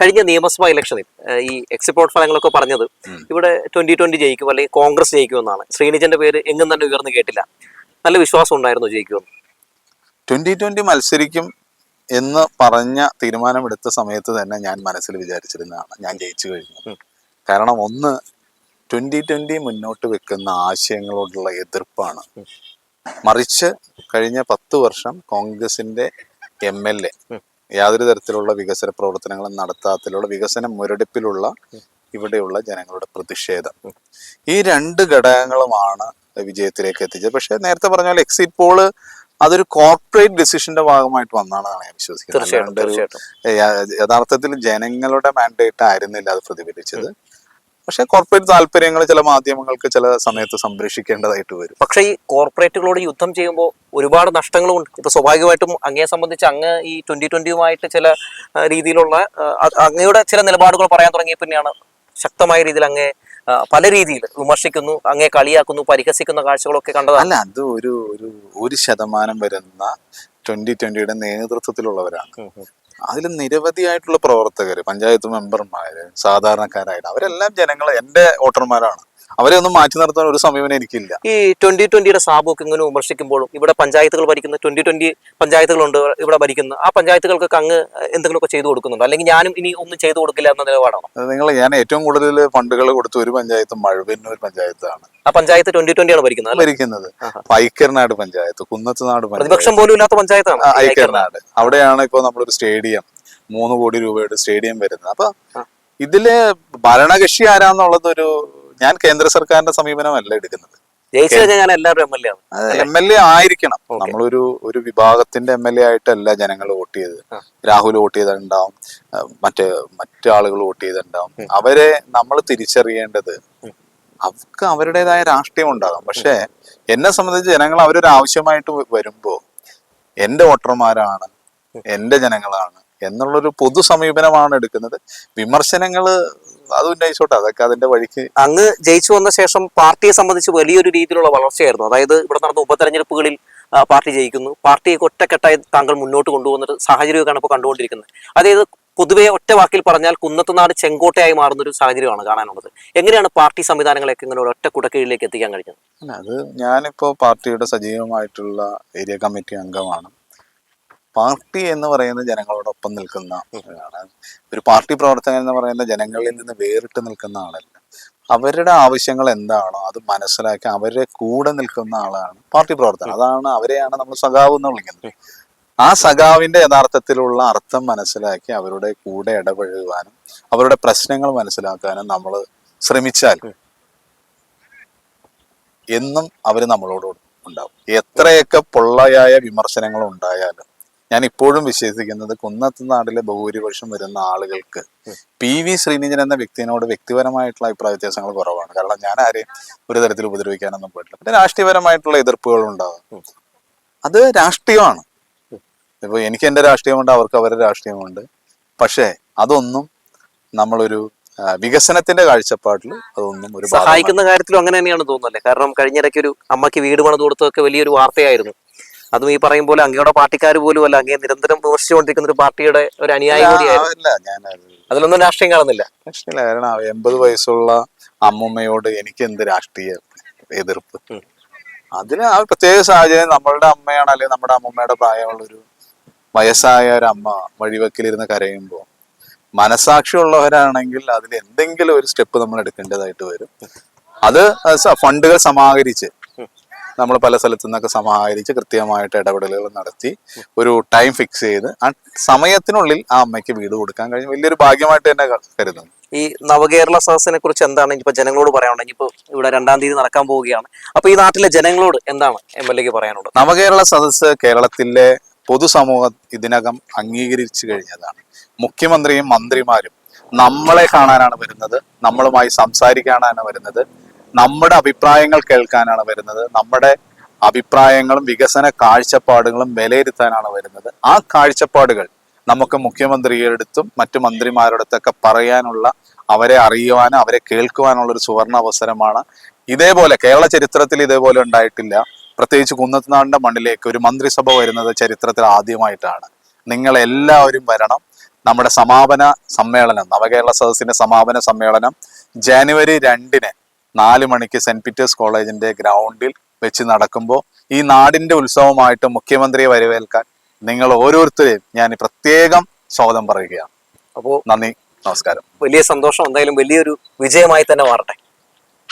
കഴിഞ്ഞ നിയമസഭാ ഇലക്ഷനിൽ ഈ എക്സിപ്പോർട്ട് ഫലങ്ങളൊക്കെ പറഞ്ഞത് ഇവിടെ ട്വന്റി ട്വന്റി ജയിക്കും അല്ലെങ്കിൽ കോൺഗ്രസ് ജയിക്കും എന്നാണ്. ശ്രീനിജന്റെ പേര് എങ്ങും തന്നെ ഉയർന്നു കേട്ടില്ല. നല്ല വിശ്വാസം ഉണ്ടായിരുന്നു ജയിക്കുമെന്ന്. ട്വന്റി ട്വന്റി മത്സരിക്കും എന്ന് പറഞ്ഞ തീരുമാനമെടുത്ത സമയത്ത് തന്നെ ഞാൻ മനസ്സിൽ വിചാരിച്ചിരുന്നതാണ്. ഞാൻ ജയിച്ചു കഴിഞ്ഞു. കാരണം ഒന്ന് ട്വന്റി ട്വന്റി മുന്നോട്ട് വെക്കുന്ന ആശയങ്ങളോടുള്ള എതിർപ്പാണ്. മറിച്ച് കഴിഞ്ഞ പത്ത് വർഷം കോൺഗ്രസിന്റെ എം എൽ എ. യാതൊരു തരത്തിലുള്ള വികസന പ്രവർത്തനങ്ങളും നടത്താത്തിലുള്ള വികസന മുരടിപ്പിലുള്ള ഇവിടെയുള്ള ജനങ്ങളുടെ പ്രതിഷേധം. ഈ രണ്ട് ഘടകങ്ങളുമാണ് വിജയത്തിലേക്ക് എത്തിച്ചത്. പക്ഷെ നേരത്തെ പറഞ്ഞ പോലെ എക്സിറ്റ് പോൾ അതൊരു കോർപ്പറേറ്റ് ഡിസിഷന്റെ ഭാഗമായിട്ട് വന്നതാണെന്നാണ് ഞാൻ വിശ്വസിക്കുന്നത്. യഥാർത്ഥത്തിൽ ജനങ്ങളുടെ മാൻഡേറ്റ് ആയിരുന്നില്ല അത് പ്രതിഫലിച്ചത്. പക്ഷെ കോർപ്പറേറ്റ് താല്പര്യങ്ങൾ ചില മാധ്യമങ്ങൾക്ക് ചില സമയത്ത് സംരക്ഷിക്കേണ്ടതായിട്ട് വരും. പക്ഷെ ഈ കോർപ്പറേറ്റുകളോട് യുദ്ധം ചെയ്യുമ്പോൾ ഒരുപാട് നഷ്ടങ്ങളുണ്ട്. ഇപ്പൊ സ്വാഭാവികമായിട്ടും അങ്ങയെ സംബന്ധിച്ച് അങ്ങ് ഈ ട്വന്റി ട്വന്റിയുമായിട്ട് ചില രീതിയിലുള്ള അങ്ങയുടെ ചില നിലപാടുകൾ പറയാൻ തുടങ്ങിയ പിന്നെയാണ് ശക്തമായ രീതിയിൽ അങ്ങേ പല രീതിയിൽ വിമർശിക്കുന്നു അങ്ങേ കളിയാക്കുന്നു പരിഹസിക്കുന്ന കാഴ്ചകളൊക്കെ കണ്ടത് അല്ല അത് ഒരു ഒരു ഒരു ശതമാനം വരുന്ന ട്വന്റി ട്വന്റിയുടെ നേതൃത്വത്തിലുള്ളവരാണ്. അതിൽ നിരവധിയായിട്ടുള്ള പ്രവർത്തകർ പഞ്ചായത്ത് മെമ്പർമാർ സാധാരണക്കാരായിട്ട് അവരെല്ലാം ജനങ്ങൾ എന്റെ വോട്ടർമാരാണ്. അവരെ ഒന്നും മാറ്റി നിർത്താൻ ഒരു സമയം എനിക്കില്ല. ഈ ട്വന്റി ട്വന്റിയുടെ സാബൊക്കെ ഇങ്ങനെ വിമർശിക്കുമ്പോഴും ഇവിടെ പഞ്ചായത്തുകൾ ഭരിക്കുന്ന ട്വന്റി ട്വന്റി പഞ്ചായത്തുകളുണ്ട് ഇവിടെ ഭരിക്കുന്ന ആ പഞ്ചായത്തുകൾക്കൊക്കെ അങ്ങ് എന്തെങ്കിലുമൊക്കെ ചെയ്തു കൊടുക്കുന്നുണ്ടോ? അല്ലെങ്കിൽ ഞാനും ഇനി ഒന്നും ചെയ്തു കൊടുക്കില്ല എന്ന നിലപാടാണോ? നിങ്ങൾ ഞാൻ ഏറ്റവും കൂടുതൽ ഫണ്ടുകൾ കൊടുത്ത ഒരു പഞ്ചായത്ത് ഒരു പഞ്ചായത്താണ്. ആ പഞ്ചായത്ത് ട്വന്റി ആണ് ഭരിക്കുന്നത്? ഭരിക്കുന്നത്. ആഹാ. ഐക്യർനാട് പഞ്ചായത്ത് കുന്നത്തുനാട് പ്രതിപക്ഷം പോലും ഇല്ലാത്ത പഞ്ചായത്താണ് ഐക്കർനാട് അവിടെയാണ് ഇപ്പൊ നമ്മളൊരു സ്റ്റേഡിയം മൂന്ന് കോടി രൂപയുടെ സ്റ്റേഡിയം വരുന്നത്. അപ്പൊ. ഇതിൽ ഭരണകക്ഷി ആരാന്നുള്ളത് ഒരു ഞാൻ കേന്ദ്ര സർക്കാരിന്റെ സമീപനമല്ല എടുക്കുന്നത്. എം എൽ എ ആയിരിക്കണം. നമ്മളൊരു ഒരു വിഭാഗത്തിന്റെ എം എൽ എ ആയിട്ടല്ല ജനങ്ങൾ വോട്ട് ചെയ്തത്. രാഹുൽ വോട്ട് ചെയ്തിട്ടുണ്ടാവും. മറ്റ് മറ്റു ആളുകൾ വോട്ട് ചെയ്തിട്ടുണ്ടാവും. അവരെ നമ്മൾ തിരിച്ചറിയേണ്ടത് അവർക്ക് അവരുടേതായ രാഷ്ട്രീയം ഉണ്ടാകും. പക്ഷേ എന്നെ സംബന്ധിച്ച് ജനങ്ങൾ അവരൊരു ആവശ്യമായിട്ട് വരുമ്പോ എന്റെ വോട്ടർമാരാണ് എന്റെ ജനങ്ങളാണ് എന്നുള്ളൊരു പൊതു സമീപനമാണ് എടുക്കുന്നത്. വിമർശനങ്ങൾ അത് ഉന്നയിച്ചോട്ടെ അതൊക്കെ അതിന്റെ വഴിക്ക്. അങ്ങ് ജയിച്ചു വന്ന ശേഷം പാർട്ടിയെ സംബന്ധിച്ച് വലിയൊരു രീതിയിലുള്ള വളർച്ചയായിരുന്നു. അതായത് ഇവിടെ നടന്ന ഉപതെരഞ്ഞെടുപ്പുകളിൽ പാർട്ടി ജയിക്കുന്നു. പാർട്ടിയെ ഒറ്റക്കെട്ടായി താങ്കൾ മുന്നോട്ട് കൊണ്ടുപോകുന്ന ഒരു സാഹചര്യമൊക്കെയാണ് ഇപ്പോൾ കണ്ടുകൊണ്ടിരിക്കുന്നത്. അതായത് പൊതുവെ ഒറ്റ വാക്കിൽ പറഞ്ഞാൽ കുന്നത്തുനാട് ചെങ്കോട്ടയായി മാറുന്ന ഒരു സാഹചര്യമാണ് കാണാനുള്ളത്. എങ്ങനെയാണ് പാർട്ടി സംവിധാനങ്ങളെയൊക്കെ ഇങ്ങനെ ഒറ്റ കുടക്കീഴിലേക്ക് എത്തിക്കാൻ കഴിഞ്ഞത്? അത് ഞാനിപ്പോ പാർട്ടിയുടെ സജീവമായിട്ടുള്ള ഏരിയ കമ്മിറ്റി അംഗമാണ്. പാർട്ടി എന്ന് പറയുന്ന ജനങ്ങളോടൊപ്പം നിൽക്കുന്ന ഒരാളാണ്. ഒരു പാർട്ടി പ്രവർത്തകൻ എന്ന് പറയുന്ന ജനങ്ങളിൽ നിന്ന് വേറിട്ട് നിൽക്കുന്ന ആളല്ല. അവരുടെ ആവശ്യങ്ങൾ എന്താണോ അത് മനസ്സിലാക്കി അവരെ കൂടെ നിൽക്കുന്ന ആളാണ് പാർട്ടി പ്രവർത്തകൻ. അതാണ് അവരെയാണ് നമ്മൾ സഖാവ് എന്ന് വിളിക്കുന്നത്. ആ സഖാവിന്റെ യഥാർത്ഥത്തിലുള്ള അർത്ഥം മനസ്സിലാക്കി അവരുടെ കൂടെ ഇടപഴകുവാനും അവരുടെ പ്രശ്നങ്ങൾ മനസ്സിലാക്കാനും നമ്മൾ ശ്രമിച്ചാൽ എന്നും അവർ നമ്മളോട് ഉണ്ടാവും. എത്രയൊക്കെ പൊള്ളയായ വിമർശനങ്ങൾ ഉണ്ടായാലും ഞാൻ ഇപ്പോഴും വിശ്വസിക്കുന്നത് കുന്നത്ത് നാട്ടിലെ ഭൂരിപക്ഷം വരുന്ന ആളുകൾക്ക് പി വി ശ്രീനിജൻ എന്ന വ്യക്തിനോട് വ്യക്തിപരമായിട്ടുള്ള അഭിപ്രായ വ്യത്യാസങ്ങൾ കുറവാണ്. കാരണം ഞാൻ ആരെയും ഒരു തരത്തിൽ ഉപദ്രവിക്കാനൊന്നും പോയിട്ടില്ല. പിന്നെ രാഷ്ട്രീയപരമായിട്ടുള്ള എതിർപ്പുകൾ ഉണ്ടാകും അത് രാഷ്ട്രീയമാണ്. ഇപ്പൊ എനിക്ക് എന്റെ രാഷ്ട്രീയമുണ്ട് അവർക്ക് അവരുടെ രാഷ്ട്രീയമുണ്ട്. പക്ഷേ അതൊന്നും നമ്മളൊരു വികസനത്തിന്റെ കാഴ്ചപ്പാടിൽ അതൊന്നും ഒരു സഹായിക്കുന്ന കാര്യത്തിലും അങ്ങനെ തന്നെയാണ് തോന്നുന്നത് കാരണം കഴിഞ്ഞിടയ്ക്ക് ഒരു അമ്മയ്ക്ക് വീട് പണിത് കൊടുത്തതൊക്കെ വലിയൊരു വാർത്തയായിരുന്നു. അതും ഈ പറയും പോലെ അങ്ങയുടെ പാർട്ടിക്കാർ പോലും അല്ല അങ്ങേ നിരന്തരം വിമർശിച്ചുകൊണ്ടിരിക്കുന്ന ഒരു പാർട്ടിയുടെ ഒരു അനുയായി കൂടിയായിരുന്നു. അതിലൊന്നും രാഷ്ട്രീയം കാണുന്നില്ല. കാരണം എൺപത് വയസ്സുള്ള അമ്മൂമ്മയോട് എനിക്ക് എന്ത് രാഷ്ട്രീയ എതിർപ്പ്. അതിന് ആ പ്രത്യേക സാഹചര്യം നമ്മളുടെ അമ്മയാണ് അല്ലെങ്കിൽ നമ്മുടെ അമ്മൂമ്മയുടെ പ്രായമുള്ളൊരു വയസ്സായ ഒരു അമ്മ വഴിവെക്കിലിരുന്ന് കരയുമ്പോൾ മനസാക്ഷി ഉള്ളവരാണെങ്കിൽ അതിൽ എന്തെങ്കിലും ഒരു സ്റ്റെപ്പ് നമ്മൾ എടുക്കേണ്ടതായിട്ട് വരും. അത് ഫണ്ടുകൾ സമാഹരിച്ച് നമ്മൾ പല സ്ഥലത്തു നിന്നൊക്കെ സമാഹരിച്ച് കൃത്യമായിട്ട് ഇടപെടലുകൾ നടത്തി ഒരു ടൈം ഫിക്സ് ചെയ്ത് ആ സമയത്തിനുള്ളിൽ ആ അമ്മയ്ക്ക് വീട് കൊടുക്കാൻ കഴിഞ്ഞ. വലിയൊരു ഭാഗ്യമായിട്ട് തന്നെ കരുതുന്നു. ഈ നവകേരള സദസ്സിനെ കുറിച്ച് എന്താണ്? ഇനിയിപ്പോ ജനങ്ങളോട് പറയാനുള്ളത്. ഇനിയിപ്പോ ഇവിടെ രണ്ടാം തീയതി നടക്കാൻ പോവുകയാണ്. അപ്പൊ ഈ നാട്ടിലെ ജനങ്ങളോട് എന്താണ് എം എൽ എക്ക് പറയാനുള്ളത്? നവകേരള സദസ്സ് കേരളത്തിലെ പൊതുസമൂഹം ഇതിനകം അംഗീകരിച്ചു കഴിഞ്ഞതാണ്. മുഖ്യമന്ത്രിയും മന്ത്രിമാരും നമ്മളെ കാണാനാണ് വരുന്നത്. നമ്മളുമായി സംസാരിക്കാനാണ് വരുന്നത്. നമ്മുടെ അഭിപ്രായങ്ങൾ കേൾക്കാനാണ് വരുന്നത്. നമ്മുടെ അഭിപ്രായങ്ങളും വികസന കാഴ്ചപ്പാടുകളും വിലയിരുത്താനാണ് വരുന്നത്. ആ കാഴ്ചപ്പാടുകൾ നമുക്ക് മുഖ്യമന്ത്രിയെടുത്തും മറ്റു മന്ത്രിമാരുടെത്തൊക്കെ പറയാനുള്ള അവരെ അറിയുവാനും അവരെ കേൾക്കുവാനുള്ള ഒരു സുവർണ അവസരമാണ്. ഇതേപോലെ കേരള ചരിത്രത്തിൽ ഇതേപോലെ ഉണ്ടായിട്ടില്ല. പ്രത്യേകിച്ച് കുന്നത്തുനാടിന്റെ മണ്ണിലേക്ക് ഒരു മന്ത്രിസഭ വരുന്നത് ചരിത്രത്തിൽ ആദ്യമായിട്ടാണ്. നിങ്ങൾ എല്ലാവരും വരണം. നമ്മുടെ സമാപന സമ്മേളനം നവകേരള സദസ്സിന്റെ സമാപന സമ്മേളനം ജാനുവരി രണ്ടിന് നാല് മണിക്ക് സെന്റ് പീറ്റേഴ്സ് കോളേജിന്റെ ഗ്രൗണ്ടിൽ വെച്ച് നടക്കുമ്പോൾ ഈ നാടിന്റെ ഉത്സവമായിട്ട് മുഖ്യമന്ത്രിയെ വരവേൽക്കാൻ നിങ്ങൾ ഓരോരുത്തരെയും ഞാൻ പ്രത്യേകം സ്വാഗതം പറയുകയാണ്. അപ്പോൾ നന്ദി നമസ്കാരം. വലിയ സന്തോഷം എന്തായാലും വലിയൊരു വിജയമായി തന്നെ മാറട്ടെ.